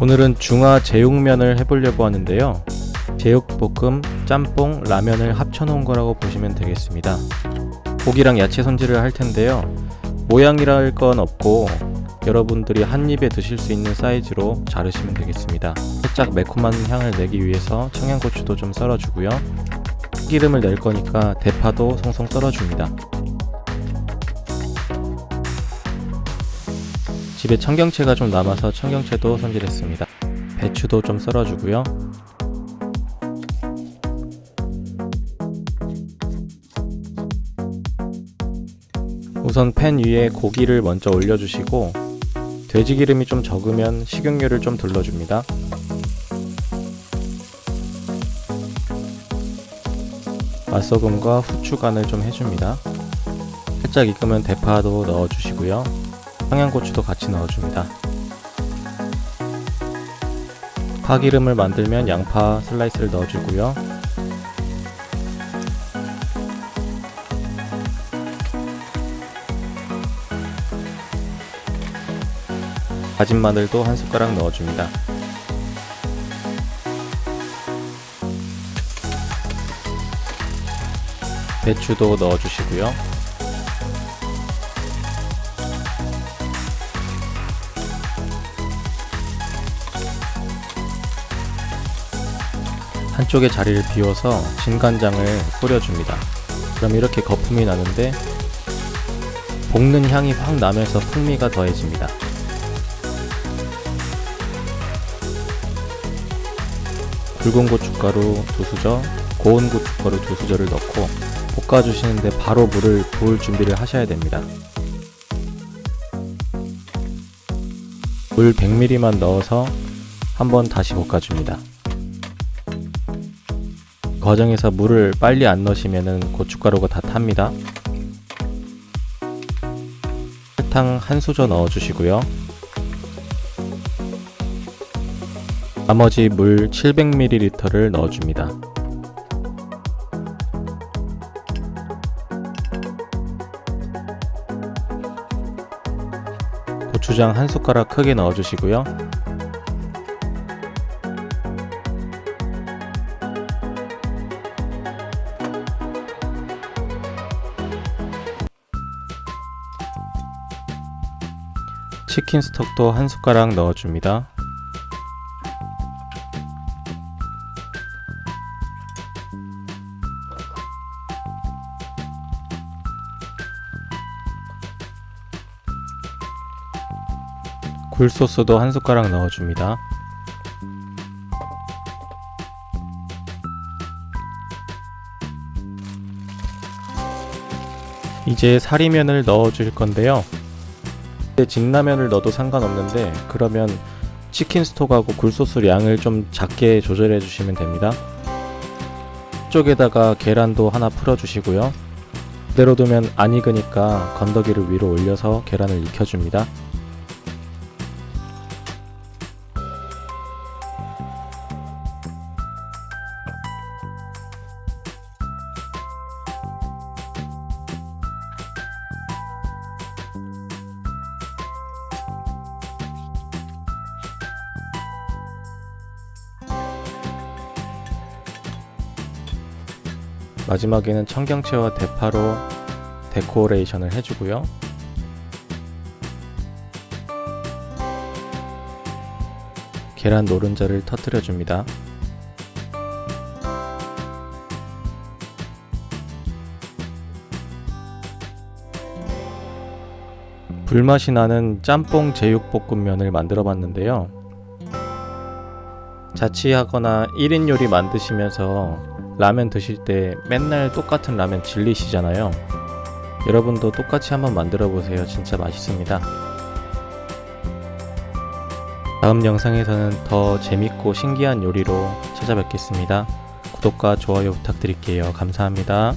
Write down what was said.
오늘은 중화 제육면을 해보려고 하는데요. 제육볶음, 짬뽕, 라면을 합쳐놓은 거라고 보시면 되겠습니다. 고기랑 야채 손질을 할 텐데요. 모양이랄 건 없고 여러분들이 한 입에 드실 수 있는 사이즈로 자르시면 되겠습니다. 살짝 매콤한 향을 내기 위해서 청양고추도 좀 썰어주고요. 기름을 낼 거니까 대파도 송송 썰어줍니다. 집에 청경채가 좀 남아서 청경채도 손질했습니다. 배추도 좀 썰어주고요. 우선 팬 위에 고기를 먼저 올려주시고 돼지 기름이 좀 적으면 식용유를 좀 둘러줍니다. 맛소금과 후추 간을 좀 해줍니다. 살짝 익으면 대파도 넣어주시고요. 청양고추도 같이 넣어줍니다. 파기름을 만들면 양파 슬라이스를 넣어주고요. 다진 마늘도 한 숟가락 넣어줍니다. 배추도 넣어주시고요. 한쪽에 자리를 비워서 진간장을 뿌려줍니다. 그럼 이렇게 거품이 나는데 볶는 향이 확 나면서 풍미가 더해집니다. 붉은 고춧가루 두 수저, 고운 고춧가루 두 수저를 넣고 볶아주시는데 바로 물을 부을 준비를 하셔야 됩니다. 물 100ml만 넣어서 한번 다시 볶아줍니다. 과정에서 물을 빨리 안 넣으시면 고춧가루가 다 탑니다. 설탕 한 수저 넣어주시고요. 나머지 물 700ml를 넣어줍니다. 고추장 한 숟가락 크게 넣어주시고요. 치킨 스톡도 한 숟가락 넣어줍니다. 굴소스도 한 숟가락 넣어줍니다. 이제 사리면을 넣어줄 건데요. 진라면을 넣어도 상관없는데 그러면 치킨 스톡하고 굴소스 양을 좀 작게 조절해 주시면 됩니다. 쪽에다가 계란도 하나 풀어 주시고요. 그대로 두면 안 익으니까 건더기를 위로 올려서 계란을 익혀줍니다. 마지막에는 청경채와 대파로 데코레이션을 해주고요. 계란 노른자를 터뜨려 줍니다. 불맛이 나는 짬뽕 제육볶음면을 만들어 봤는데요. 자취하거나 1인 요리 만드시면서 라면 드실 때 맨날 똑같은 라면 질리시잖아요. 여러분도 똑같이 한번 만들어 보세요. 진짜 맛있습니다. 다음 영상에서는 더 재밌고 신기한 요리로 찾아뵙겠습니다. 구독과 좋아요 부탁드릴게요. 감사합니다.